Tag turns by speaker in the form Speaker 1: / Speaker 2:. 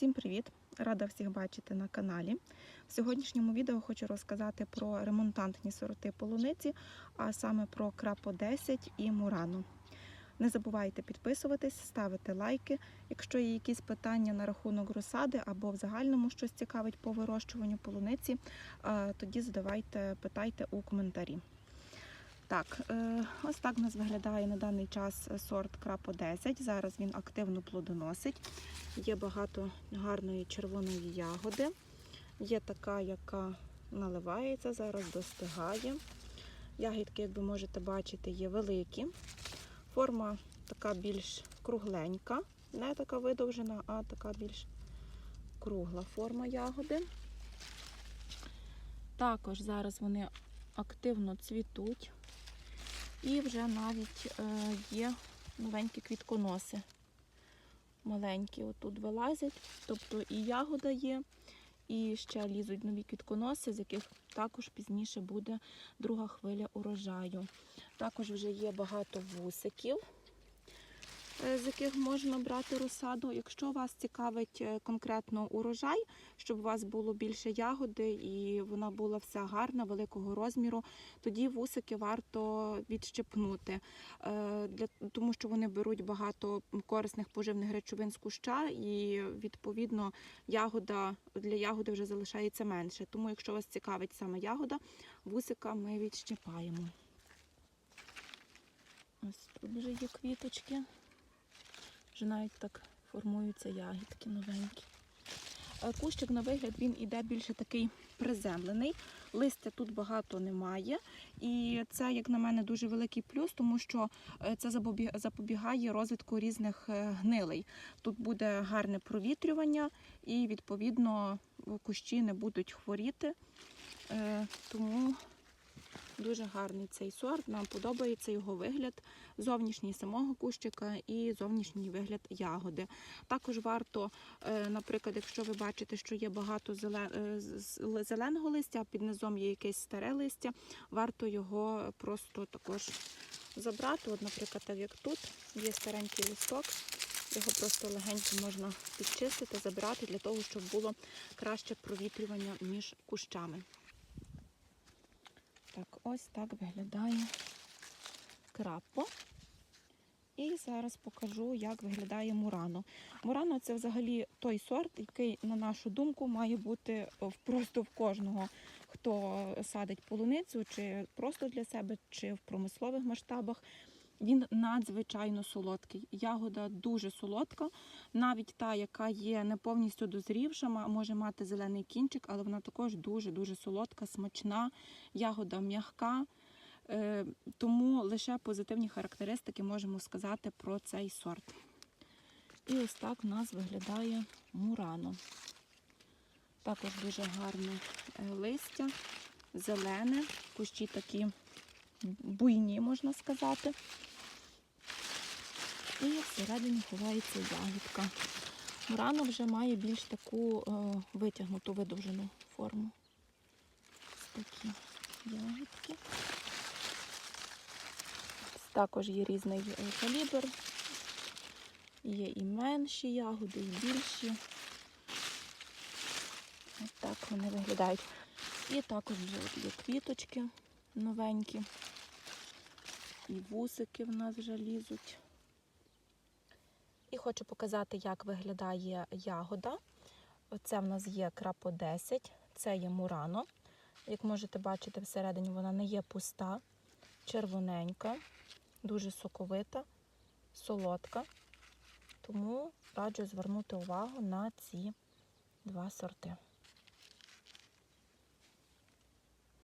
Speaker 1: Усім привіт! Рада всіх бачити на каналі. В сьогоднішньому відео хочу розказати про ремонтантні сорти полуниці, а саме про крапо 10 і мурану. Не забувайте підписуватись, ставити лайки. Якщо є якісь питання на рахунок розсади або в загальному щось цікавить по вирощуванню полуниці, е, тоді задавайте, питайте у коментарі. Так, е, ось так у нас виглядає на даний час сорт крапо 10. Зараз він активно плодоносить. Є багато гарної червоної ягоди. Є така, яка наливається, зараз достигає. Ягідки, як ви можете бачити, є великі. Форма така більш кругленька, не така видовжена, а така більш кругла форма ягоди. Також зараз вони активно цвітуть. І вже навіть е, є новенькі квітконоси. Маленькі отут вилазять, тобто і ягода є, і ще лізуть нові квітконоси, з яких також пізніше буде друга хвиля урожаю. Також вже є багато вусиків, з яких можна брати розсаду. Якщо вас цікавить е, конкретно урожай, щоб у вас було більше ягоди і вона була вся гарна, великого розміру, тоді вусики варто відщепнути, е, тому що вони беруть багато корисних поживних речовин з куща, і відповідно ягода для ягоди вже залишається менше. Тому, якщо вас цікавить саме ягода, вусика ми відщипаємо. Ось тут вже є квіточки. Вже навіть так формуються ягідки новенькі. Е, Кущик на вигляд він іде більше такий приземлений. Листя тут багато немає. І це, як на мене, дуже великий плюс, тому що е, це запобігає розвитку різних е, гнилей. Тут буде гарне провітрювання і, відповідно, кущі не будуть хворіти. Тому дуже гарний цей сорт. Нам подобається його вигляд зовнішній самого кущика і зовнішній вигляд ягоди. Також варто, е, наприклад, якщо ви бачите, що є багато е, зеленого листя, а під низом є якесь старе листя, варто його просто також забрати. От, наприклад, так як тут є старенький листок, його просто легенько можна підчистити, забрати для того, щоб було краще провітрювання між кущами. Так, ось так виглядає крапо. І зараз покажу, як виглядає Мурано. Мурано це взагалі той сорт, який, на нашу думку, має бути просто в кожного, хто садить полуницю, чи просто для себе, чи в промислових масштабах. Він надзвичайно солодкий. Ягода дуже солодка. Навіть та, яка є не повністю дозрівша, може мати зелений кінчик, але вона також дуже-дуже солодка, смачна, ягода м'яка. Е, Тому лише позитивні характеристики можемо сказати про цей сорт. І ось так у нас виглядає мурано. Також дуже гарне е, листя, зелене, кущі такі буйні, можна сказати. І всередині ховається ягідка. Мурано вже має більш таку е, витягнуту видовжену форму. Такі ягідки. Також є різний е, калібр. Є і менші ягоди, і більші. Ось так вони виглядають. І також вже є квіточки новенькі. І вусики в нас вже лізуть. І хочу показати, як виглядає ягода. Оце в нас є крапо 10, це є мурано. Як можете бачити, всередині вона не є пуста, червоненька, дуже соковита, солодка. Тому раджу звернути увагу на ці два сорти.